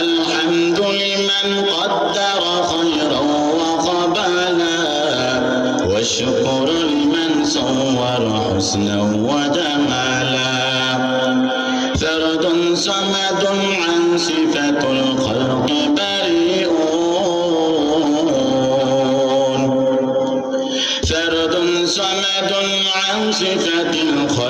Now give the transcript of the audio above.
الحمد لمن قدر خيرا وقبالا والشكر لمن صور حسنا وجمالا فرد صمد عن صفة الخلق بريئون فرد صمد عن صفة الخلق